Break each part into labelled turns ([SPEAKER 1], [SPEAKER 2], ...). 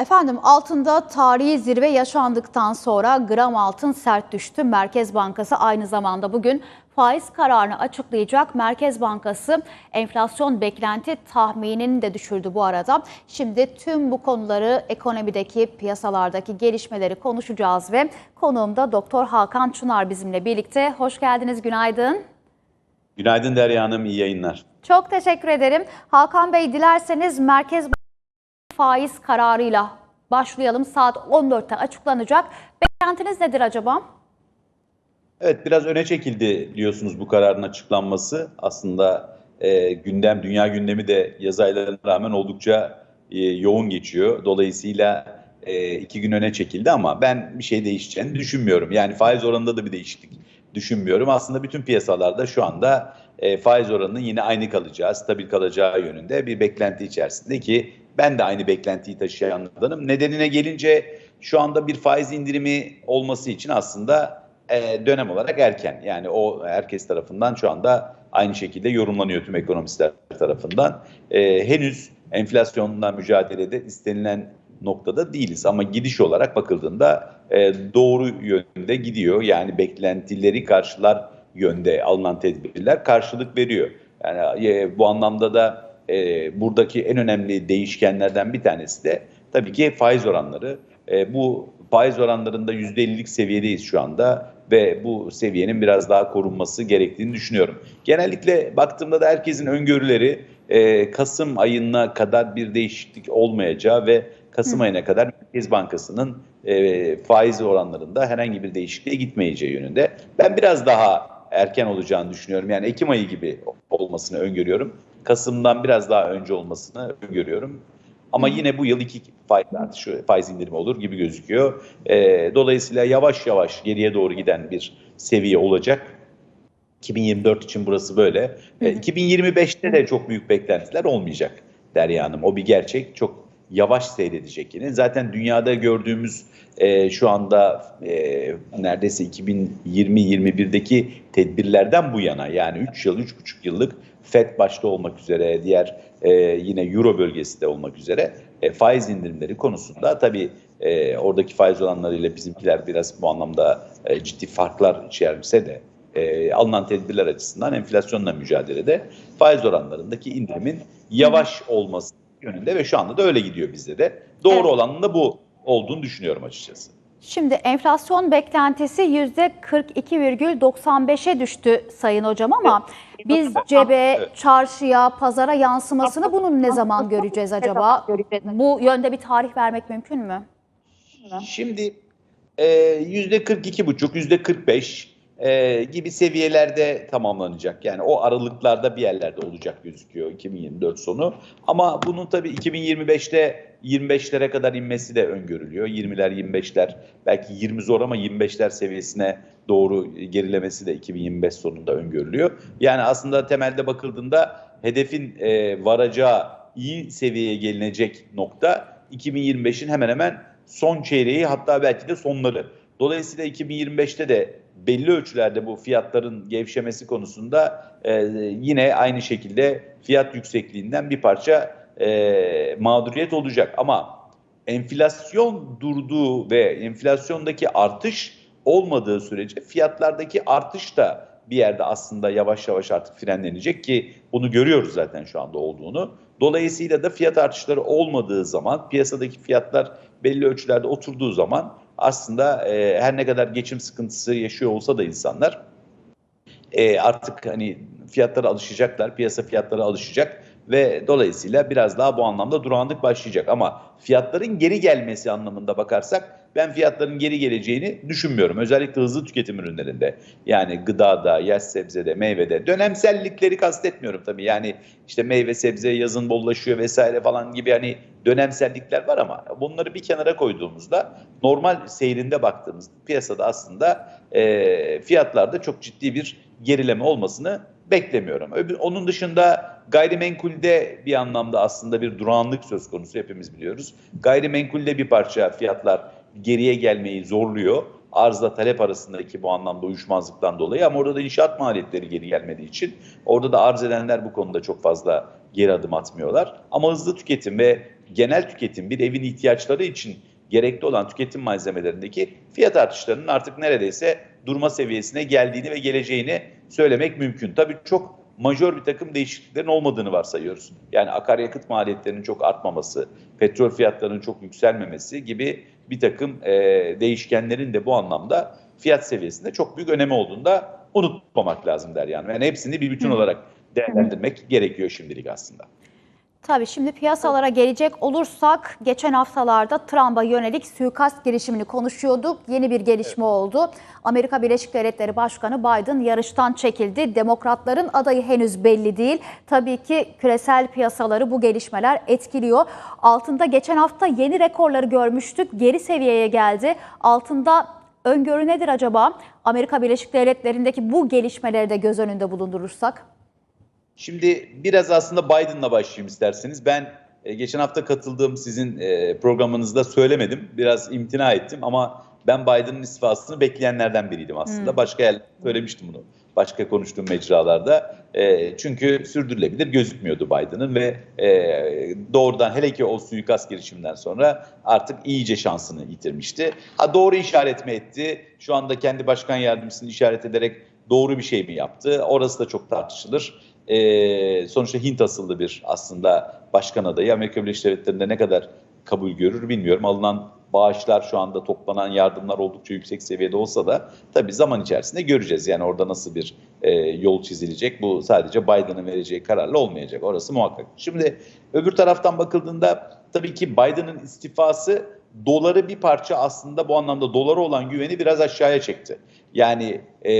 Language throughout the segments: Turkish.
[SPEAKER 1] Efendim altında tarihi zirve yaşandıktan sonra gram altın sert düştü. Merkez Bankası aynı zamanda bugün faiz kararını açıklayacak. Merkez Bankası enflasyon beklenti tahminini de düşürdü bu arada. Şimdi tüm bu konuları ekonomideki piyasalardaki gelişmeleri konuşacağız ve konuğum da Doktor Hakan Çınar bizimle birlikte. Hoş geldiniz, günaydın.
[SPEAKER 2] Günaydın Derya Hanım, iyi yayınlar.
[SPEAKER 1] Çok teşekkür ederim. Hakan Bey dilerseniz Merkez faiz kararıyla başlayalım. Saat 14'te açıklanacak. Beklentiniz nedir acaba?
[SPEAKER 2] Evet, biraz öne çekildi diyorsunuz bu kararın açıklanması. Aslında e, gündem, dünya gündemi de yaz aylarına rağmen oldukça e, yoğun geçiyor. Dolayısıyla e, iki gün öne çekildi ama ben bir şey değişeceğini düşünmüyorum. Yani faiz oranında da bir değişiklik düşünmüyorum. Aslında bütün piyasalarda şu anda e, faiz oranının yine aynı kalacağı, stabil kalacağı yönünde bir beklenti içerisinde ki ben de aynı beklentiyi taşıyanlardanım. Nedenine gelince şu anda bir faiz indirimi olması için aslında e, dönem olarak erken. Yani o herkes tarafından şu anda aynı şekilde yorumlanıyor tüm ekonomistler tarafından. E, henüz enflasyonla mücadelede istenilen noktada değiliz ama gidiş olarak bakıldığında e, doğru yönde gidiyor. Yani beklentileri karşılar yönde alınan tedbirler karşılık veriyor. Yani e, bu anlamda da e, buradaki en önemli değişkenlerden bir tanesi de tabii ki faiz oranları. E, bu faiz oranlarında %50'lik seviyedeyiz şu anda ve bu seviyenin biraz daha korunması gerektiğini düşünüyorum. Genellikle baktığımda da herkesin öngörüleri e, Kasım ayına kadar bir değişiklik olmayacağı ve Kasım ayına kadar Merkez Bankası'nın e, faiz oranlarında herhangi bir değişikliğe gitmeyeceği yönünde. Ben biraz daha erken olacağını düşünüyorum. Yani Ekim ayı gibi olmasını öngörüyorum. Kasım'dan biraz daha önce olmasını öngörüyorum. Ama yine bu yıl iki faiz artışı, faiz indirimi olur gibi gözüküyor. E, dolayısıyla yavaş yavaş geriye doğru giden bir seviye olacak. 2024 için burası böyle. E, 2025'te de çok büyük beklentiler olmayacak Derya Hanım. O bir gerçek. Çok yavaş seyredecek yine. Zaten dünyada gördüğümüz e, şu anda e, neredeyse 2020-21'deki tedbirlerden bu yana yani 3 yıl, 3,5 yıllık FED başta olmak üzere diğer e, yine Euro bölgesi de olmak üzere e, faiz indirimleri konusunda tabii e, oradaki faiz oranlarıyla bizimkiler biraz bu anlamda e, ciddi farklar içerse de e, alınan tedbirler açısından enflasyonla mücadelede faiz oranlarındaki indirimin yavaş olması yönünde ve şu anda da öyle gidiyor bizde de. Doğru
[SPEAKER 1] Evet.
[SPEAKER 2] olanın da bu olduğunu düşünüyorum açıkçası.
[SPEAKER 1] Şimdi enflasyon beklentisi %42,95'e düştü Sayın Hocam ama biz cebe,
[SPEAKER 2] Evet.
[SPEAKER 1] çarşıya, pazara yansımasını bunun ne zaman göreceğiz acaba? Bu yönde bir tarih vermek mümkün mü?
[SPEAKER 2] Şimdi e, yüzde 42 buçuk, yüzde 45 e, gibi seviyelerde tamamlanacak. Yani o aralıklarda bir yerlerde olacak gözüküyor 2024 sonu. Ama bunun tabii 2025'te 25'lere kadar inmesi de öngörülüyor. 20'ler, 25'ler belki 20 zor ama 25'ler seviyesine doğru gerilemesi de 2025 sonunda öngörülüyor. Yani aslında temelde bakıldığında hedefin e, varacağı iyi seviyeye gelinecek nokta 2025'in hemen hemen son çeyreği hatta belki de sonları. Dolayısıyla 2025'te de belli ölçülerde bu fiyatların gevşemesi konusunda e, yine aynı şekilde fiyat yüksekliğinden bir parça e, mağduriyet olacak. Ama enflasyon durduğu ve enflasyondaki artış olmadığı sürece fiyatlardaki artış da bir yerde aslında yavaş yavaş artık frenlenecek ki bunu görüyoruz zaten şu anda olduğunu. Dolayısıyla da fiyat artışları olmadığı zaman piyasadaki fiyatlar belli ölçülerde oturduğu zaman aslında e, her ne kadar geçim sıkıntısı yaşıyor olsa da insanlar e, artık hani fiyatlara alışacaklar, piyasa fiyatlara alışacak ve dolayısıyla biraz daha bu anlamda durağanlık başlayacak. Ama fiyatların geri gelmesi anlamında bakarsak ben fiyatların geri geleceğini düşünmüyorum. Özellikle hızlı tüketim ürünlerinde yani gıdada, yaş sebzede, meyvede dönemsellikleri kastetmiyorum tabii. Yani işte meyve sebze yazın bollaşıyor vesaire falan gibi hani dönemsellikler var ama bunları bir kenara koyduğumuzda normal seyrinde baktığımızda piyasada aslında e, fiyatlarda çok ciddi bir gerileme olmasını beklemiyorum. Onun dışında gayrimenkulde bir anlamda aslında bir durağanlık söz konusu hepimiz biliyoruz. Gayrimenkulde bir parça fiyatlar geriye gelmeyi zorluyor. Arzla talep arasındaki bu anlamda uyuşmazlıktan dolayı ama orada da inşaat maliyetleri geri gelmediği için orada da arz edenler bu konuda çok fazla geri adım atmıyorlar. Ama hızlı tüketim ve genel tüketim, bir evin ihtiyaçları için gerekli olan tüketim malzemelerindeki fiyat artışlarının artık neredeyse durma seviyesine geldiğini ve geleceğini söylemek mümkün. Tabii çok majör bir takım değişikliklerin olmadığını varsayıyoruz. Yani akaryakıt maliyetlerinin çok artmaması, petrol fiyatlarının çok yükselmemesi gibi bir takım e, değişkenlerin de bu anlamda fiyat seviyesinde çok büyük önemi olduğunu da unutmamak lazım der yani. Yani hepsini bir bütün olarak değerlendirmek gerekiyor şimdilik aslında.
[SPEAKER 1] Tabii şimdi piyasalara gelecek olursak geçen haftalarda Trump'a yönelik suikast girişimini konuşuyorduk. Yeni bir gelişme oldu. Amerika Birleşik Devletleri Başkanı Biden yarıştan çekildi. Demokratların adayı henüz belli değil. Tabii ki küresel piyasaları bu gelişmeler etkiliyor. Altında geçen hafta yeni rekorları görmüştük. Geri seviyeye geldi. Altında öngörü nedir acaba? Amerika Birleşik Devletleri'ndeki bu gelişmeleri de göz önünde bulundurursak.
[SPEAKER 2] Şimdi biraz aslında Biden'la başlayayım isterseniz. Ben e, geçen hafta katıldığım sizin e, programınızda söylemedim. Biraz imtina ettim ama ben Biden'ın istifasını bekleyenlerden biriydim aslında.
[SPEAKER 1] Hmm.
[SPEAKER 2] Başka yerlerde söylemiştim bunu. Başka konuştuğum mecralarda. E, çünkü sürdürülebilir gözükmüyordu Biden'ın ve e, doğrudan hele ki o suikast girişiminden sonra artık iyice şansını yitirmişti. Ha doğru işaret mi etti? Şu anda kendi başkan yardımcısını işaret ederek doğru bir şey mi yaptı? Orası da çok tartışılır. Ee, sonuçta Hint asıllı bir aslında başkan adayı. Amerika Birleşik Devletleri'nde ne kadar kabul görür bilmiyorum. Alınan bağışlar şu anda toplanan yardımlar oldukça yüksek seviyede olsa da tabii zaman içerisinde göreceğiz. Yani orada nasıl bir e, yol çizilecek bu sadece Biden'ın vereceği kararla olmayacak. Orası muhakkak. Şimdi öbür taraftan bakıldığında tabii ki Biden'ın istifası doları bir parça aslında bu anlamda dolara olan güveni biraz aşağıya çekti. Yani e,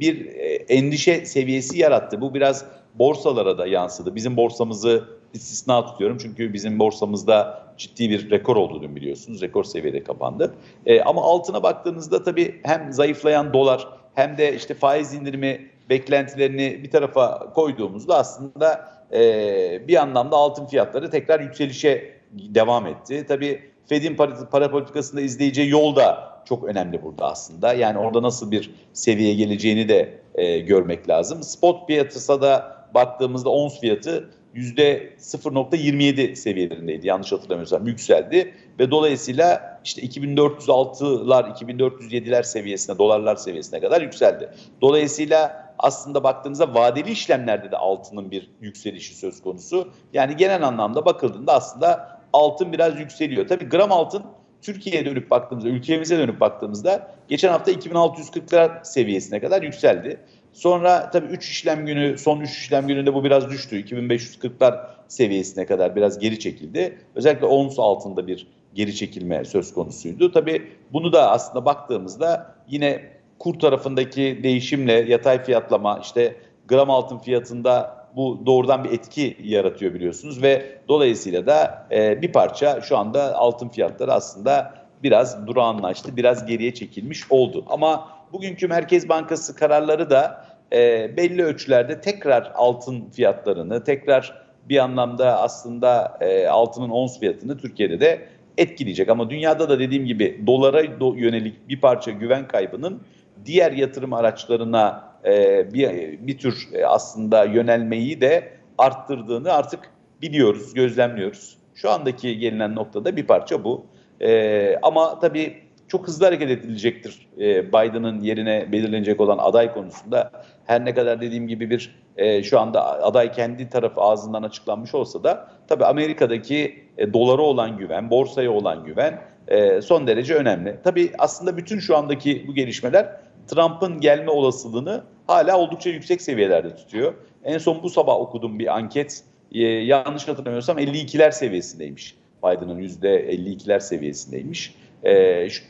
[SPEAKER 2] bir e, endişe seviyesi yarattı. Bu biraz borsalara da yansıdı. Bizim borsamızı istisna tutuyorum çünkü bizim borsamızda ciddi bir rekor oldu dün biliyorsunuz. Rekor seviyede kapandı. E, ama altına baktığınızda tabii hem zayıflayan dolar hem de işte faiz indirimi beklentilerini bir tarafa koyduğumuzda aslında e, bir anlamda altın fiyatları tekrar yükselişe devam etti. Tabii Fed'in para, para politikasında izleyeceği yol da çok önemli burada aslında. Yani orada nasıl bir seviye geleceğini de e, görmek lazım. Spot piyasada baktığımızda ons fiyatı %0.27 seviyelerindeydi yanlış hatırlamıyorsam yükseldi ve dolayısıyla işte 2406'lar 2407'ler seviyesine dolarlar seviyesine kadar yükseldi. Dolayısıyla aslında baktığınızda vadeli işlemlerde de altının bir yükselişi söz konusu. Yani genel anlamda bakıldığında aslında altın biraz yükseliyor. Tabii gram altın Türkiye'ye dönüp baktığımızda, ülkemize dönüp baktığımızda geçen hafta 2640'lar seviyesine kadar yükseldi. Sonra tabii 3 işlem günü, son 3 işlem gününde bu biraz düştü. 2540'lar seviyesine kadar biraz geri çekildi. Özellikle ons altında bir geri çekilme söz konusuydu. Tabii bunu da aslında baktığımızda yine kur tarafındaki değişimle yatay fiyatlama, işte gram altın fiyatında bu doğrudan bir etki yaratıyor biliyorsunuz ve dolayısıyla da e, bir parça şu anda altın fiyatları aslında biraz durağanlaştı, biraz geriye çekilmiş oldu. Ama bugünkü Merkez Bankası kararları da e, belli ölçülerde tekrar altın fiyatlarını, tekrar bir anlamda aslında e, altının ons fiyatını Türkiye'de de etkileyecek. Ama dünyada da dediğim gibi dolara do- yönelik bir parça güven kaybının diğer yatırım araçlarına e, bir, bir tür e, aslında yönelmeyi de arttırdığını artık biliyoruz, gözlemliyoruz. Şu andaki gelinen noktada bir parça bu. E, ama tabii çok hızlı hareket edilecektir e, Biden'ın yerine belirlenecek olan aday konusunda. Her ne kadar dediğim gibi bir e, şu anda aday kendi tarafı ağzından açıklanmış olsa da tabii Amerika'daki e, dolara olan güven, borsaya olan güven e, son derece önemli. Tabii aslında bütün şu andaki bu gelişmeler Trump'ın gelme olasılığını hala oldukça yüksek seviyelerde tutuyor. En son bu sabah okuduğum bir anket e, yanlış hatırlamıyorsam 52'ler seviyesindeymiş. Biden'ın %52'ler seviyesindeymiş. E, şu,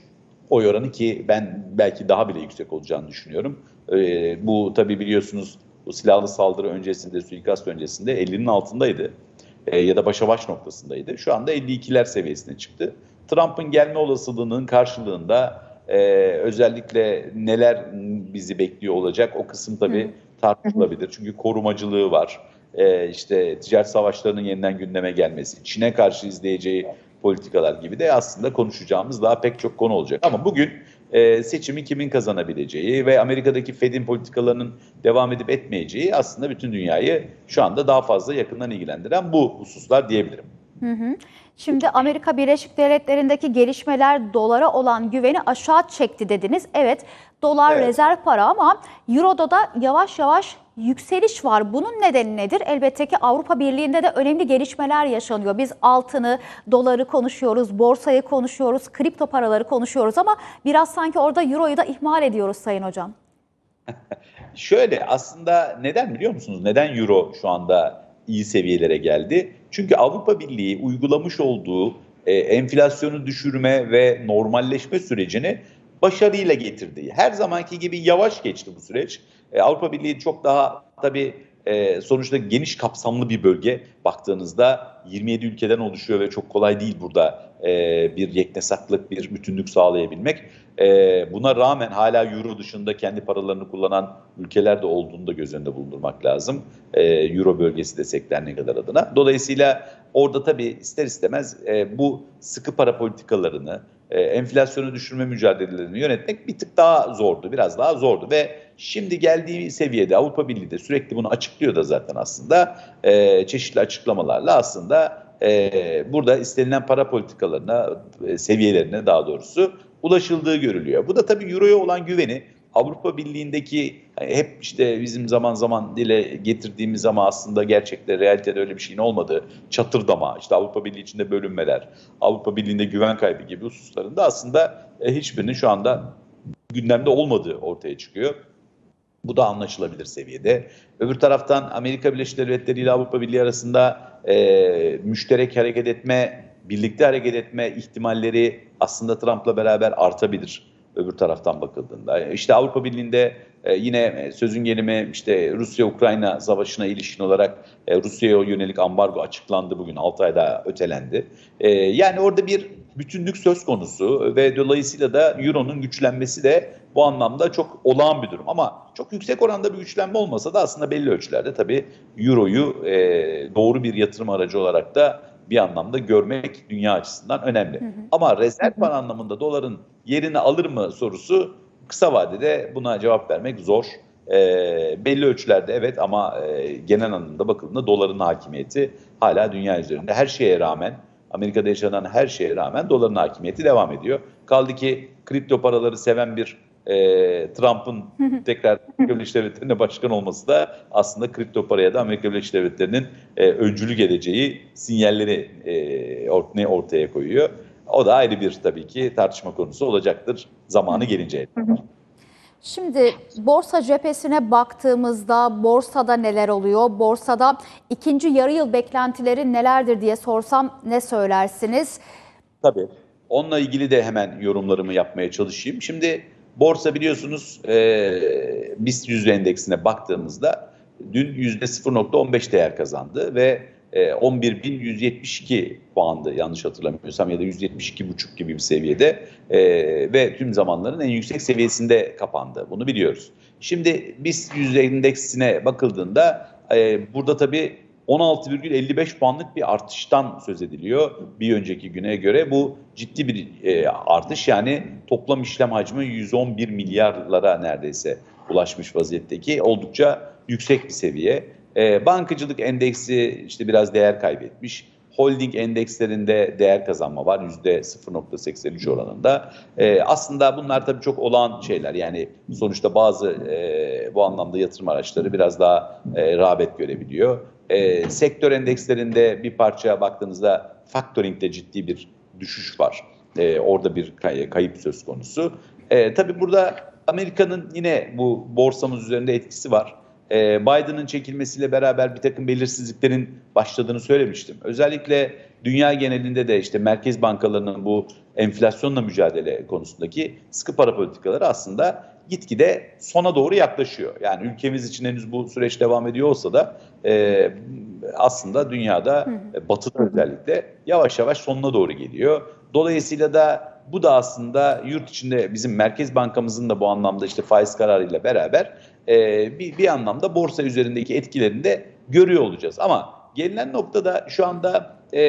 [SPEAKER 2] oy oranı ki ben belki daha bile yüksek olacağını düşünüyorum. E, bu tabii biliyorsunuz bu silahlı saldırı öncesinde, suikast öncesinde 50'nin altındaydı. E, ya da başa baş noktasındaydı. Şu anda 52'ler seviyesine çıktı. Trump'ın gelme olasılığının karşılığında e, özellikle neler bizi bekliyor olacak o kısım tabii tartışılabilir. Çünkü korumacılığı var. E, işte ticaret savaşlarının yeniden gündeme gelmesi, Çin'e karşı izleyeceği politikalar gibi de aslında konuşacağımız daha pek çok konu olacak. Ama bugün e, seçimi kimin kazanabileceği ve Amerika'daki Fed'in politikalarının devam edip etmeyeceği aslında bütün dünyayı şu anda daha fazla yakından ilgilendiren bu hususlar diyebilirim.
[SPEAKER 1] Şimdi Amerika Birleşik Devletleri'ndeki gelişmeler dolara olan güveni aşağı çekti dediniz. Evet dolar
[SPEAKER 2] Evet.
[SPEAKER 1] rezerv para ama Euro'da da yavaş yavaş yükseliş var. Bunun nedeni nedir? Elbette ki Avrupa Birliği'nde de önemli gelişmeler yaşanıyor. Biz altını, doları konuşuyoruz, borsayı konuşuyoruz, kripto paraları konuşuyoruz ama biraz sanki orada Euro'yu da ihmal ediyoruz Sayın Hocam.
[SPEAKER 2] Şöyle aslında neden biliyor musunuz? Neden Euro şu anda iyi seviyelere geldi? Çünkü Avrupa Birliği uygulamış olduğu e, enflasyonu düşürme ve normalleşme sürecini başarıyla getirdi. Her zamanki gibi yavaş geçti bu süreç. E, Avrupa Birliği çok daha tabii e, sonuçta geniş kapsamlı bir bölge. Baktığınızda 27 ülkeden oluşuyor ve çok kolay değil burada e, bir yeknesaklık, bir bütünlük sağlayabilmek. E, buna rağmen hala Euro dışında kendi paralarını kullanan ülkeler de olduğunu da göz önünde bulundurmak lazım. E, Euro bölgesi destekler ne kadar adına. Dolayısıyla orada tabii ister istemez e, bu sıkı para politikalarını, e, enflasyonu düşürme mücadelelerini yönetmek bir tık daha zordu, biraz daha zordu ve şimdi geldiği seviyede Avrupa Birliği de sürekli bunu açıklıyor da zaten aslında e, çeşitli açıklamalarla aslında e, burada istenilen para politikalarına, e, seviyelerine daha doğrusu ulaşıldığı görülüyor. Bu da tabii Euro'ya olan güveni Avrupa Birliği'ndeki hani hep işte bizim zaman zaman dile getirdiğimiz ama aslında gerçekte realitede öyle bir şeyin olmadığı çatırdama, işte Avrupa Birliği içinde bölünmeler, Avrupa Birliği'nde güven kaybı gibi hususlarında aslında e, hiçbirinin şu anda gündemde olmadığı ortaya çıkıyor. Bu da anlaşılabilir seviyede. Öbür taraftan Amerika Birleşik Devletleri ile Avrupa Birliği arasında e, müşterek hareket etme, birlikte hareket etme ihtimalleri aslında Trump'la beraber artabilir öbür taraftan bakıldığında. İşte Avrupa Birliği'nde e, yine sözün gelimi işte Rusya-Ukrayna savaşına ilişkin olarak e, Rusya'ya yönelik ambargo açıklandı bugün 6 ay daha ötelendi. E, yani orada bir bütünlük söz konusu ve dolayısıyla da Euro'nun güçlenmesi de bu anlamda çok olağan bir durum. Ama çok yüksek oranda bir güçlenme olmasa da aslında belli ölçülerde tabii Euro'yu e, doğru bir yatırım aracı olarak da bir anlamda görmek dünya açısından önemli. Ama rezerv para anlamında doların yerini alır mı sorusu kısa vadede buna cevap vermek zor. E, belli ölçülerde evet ama e, genel anlamda bakıldığında doların hakimiyeti hala dünya üzerinde her şeye rağmen Amerika'da yaşanan her şeye rağmen doların hakimiyeti devam ediyor. Kaldı ki kripto paraları seven bir e, Trump'ın tekrar Amerika Birleşik Devletleri'ne başkan olması da aslında kripto paraya da Amerika Birleşik Devletleri'nin e, öncülük edeceği sinyalleri e, ortaya, ortaya koyuyor. O da ayrı bir tabii ki tartışma konusu olacaktır zamanı gelince.
[SPEAKER 1] Şimdi borsa cephesine baktığımızda borsada neler oluyor? Borsada ikinci yarı yıl beklentileri nelerdir diye sorsam ne söylersiniz?
[SPEAKER 2] Tabii. Onunla ilgili de hemen yorumlarımı yapmaya çalışayım. Şimdi borsa biliyorsunuz e, BIST 100 endeksine baktığımızda dün %0.15 değer kazandı ve e, 11.172 puandı yanlış hatırlamıyorsam ya da 172.5 gibi bir seviyede e, ve tüm zamanların en yüksek seviyesinde kapandı. Bunu biliyoruz. Şimdi BIST 100 endeksine bakıldığında e, burada tabii 16,55 puanlık bir artıştan söz ediliyor bir önceki güne göre. Bu ciddi bir e, artış yani toplam işlem hacmi 111 milyarlara neredeyse ulaşmış vaziyetteki oldukça yüksek bir seviye. E, bankacılık endeksi işte biraz değer kaybetmiş. Holding endekslerinde değer kazanma var %0.83 oranında. E, aslında bunlar tabii çok olağan şeyler. Yani sonuçta bazı e, bu anlamda yatırım araçları biraz daha e, rağbet görebiliyor. E, sektör endekslerinde bir parça baktığınızda factoring'de ciddi bir düşüş var. E, orada bir kay- kayıp söz konusu. E, tabii burada Amerika'nın yine bu borsamız üzerinde etkisi var. E, Biden'ın çekilmesiyle beraber bir takım belirsizliklerin başladığını söylemiştim. Özellikle dünya genelinde de işte merkez bankalarının bu enflasyonla mücadele konusundaki sıkı para politikaları aslında gitgide sona doğru yaklaşıyor. Yani ülkemiz için henüz bu süreç devam ediyor olsa da e, aslında dünyada e, batıda özellikle yavaş yavaş sonuna doğru geliyor. Dolayısıyla da bu da aslında yurt içinde bizim Merkez Bankamızın da bu anlamda işte faiz kararıyla beraber e, bir, bir anlamda borsa üzerindeki etkilerini de görüyor olacağız. Ama gelinen noktada şu anda e,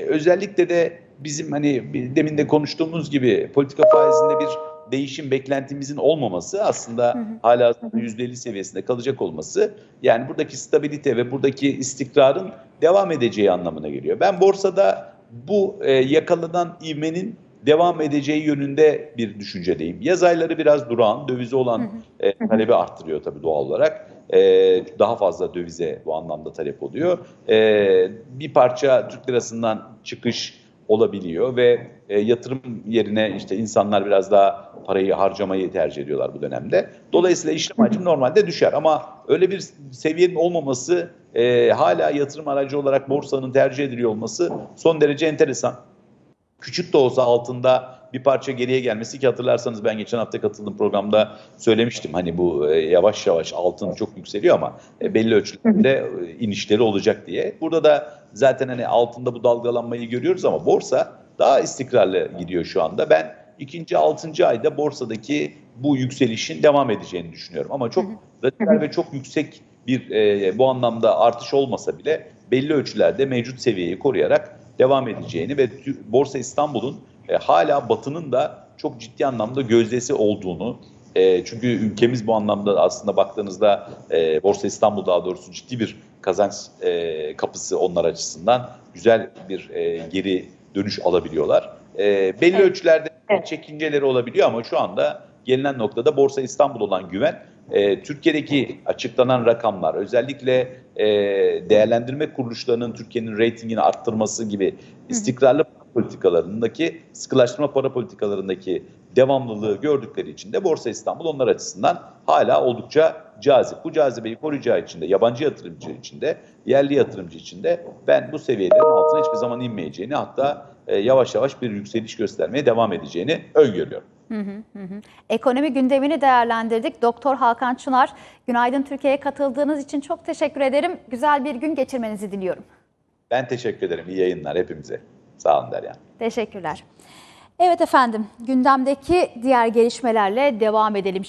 [SPEAKER 2] özellikle de bizim hani demin de konuştuğumuz gibi politika faizinde bir değişim beklentimizin olmaması aslında hala %50 seviyesinde kalacak olması yani buradaki stabilite ve buradaki istikrarın devam edeceği anlamına geliyor. Ben borsada bu e, yakalanan ivmenin devam edeceği yönünde bir düşüncedeyim. Yaz ayları biraz durağan, dövize olan e, talebi arttırıyor tabii doğal olarak. E, daha fazla dövize bu anlamda talep oluyor. E, bir parça Türk lirasından çıkış olabiliyor ve e, yatırım yerine işte insanlar biraz daha parayı harcamayı tercih ediyorlar bu dönemde. Dolayısıyla işlem hacmi normalde düşer ama öyle bir seviyenin olmaması e, hala yatırım aracı olarak borsanın tercih ediliyor olması son derece enteresan küçük de olsa altında bir parça geriye gelmesi ki hatırlarsanız ben geçen hafta katıldığım programda söylemiştim. Hani bu e, yavaş yavaş altın çok yükseliyor ama e, belli ölçülerde e, inişleri olacak diye. Burada da zaten hani altında bu dalgalanmayı görüyoruz ama borsa daha istikrarlı gidiyor şu anda. Ben ikinci, altıncı ayda borsadaki bu yükselişin devam edeceğini düşünüyorum. Ama çok radikal ve çok yüksek bir e, bu anlamda artış olmasa bile belli ölçülerde mevcut seviyeyi koruyarak devam edeceğini ve Borsa İstanbul'un e, hala Batı'nın da çok ciddi anlamda gözdesi olduğunu e, çünkü ülkemiz bu anlamda aslında baktığınızda e, Borsa İstanbul daha doğrusu ciddi bir kazanç e, kapısı onlar açısından güzel bir e, geri dönüş alabiliyorlar. E, belli ölçülerde
[SPEAKER 3] Evet.
[SPEAKER 2] çekinceleri olabiliyor ama şu anda gelinen noktada Borsa İstanbul olan güven e, Türkiye'deki açıklanan rakamlar özellikle e, değerlendirme kuruluşlarının Türkiye'nin reytingini arttırması gibi istikrarlı politikalarındaki sıkılaştırma para politikalarındaki devamlılığı gördükleri için de Borsa İstanbul onlar açısından hala oldukça cazip. Bu cazibeyi koruyacağı için de yabancı yatırımcı için de yerli yatırımcı için de ben bu seviyelerin altına hiçbir zaman inmeyeceğini hatta e, yavaş yavaş bir yükseliş göstermeye devam edeceğini öngörüyorum.
[SPEAKER 1] Ekonomi gündemini değerlendirdik. Doktor Hakan Çınar, günaydın Türkiye'ye katıldığınız için çok teşekkür ederim. Güzel bir gün geçirmenizi diliyorum.
[SPEAKER 2] Ben teşekkür ederim. İyi yayınlar hepimize. Sağ olun Derya.
[SPEAKER 1] Teşekkürler. Evet efendim, gündemdeki diğer gelişmelerle devam edelim.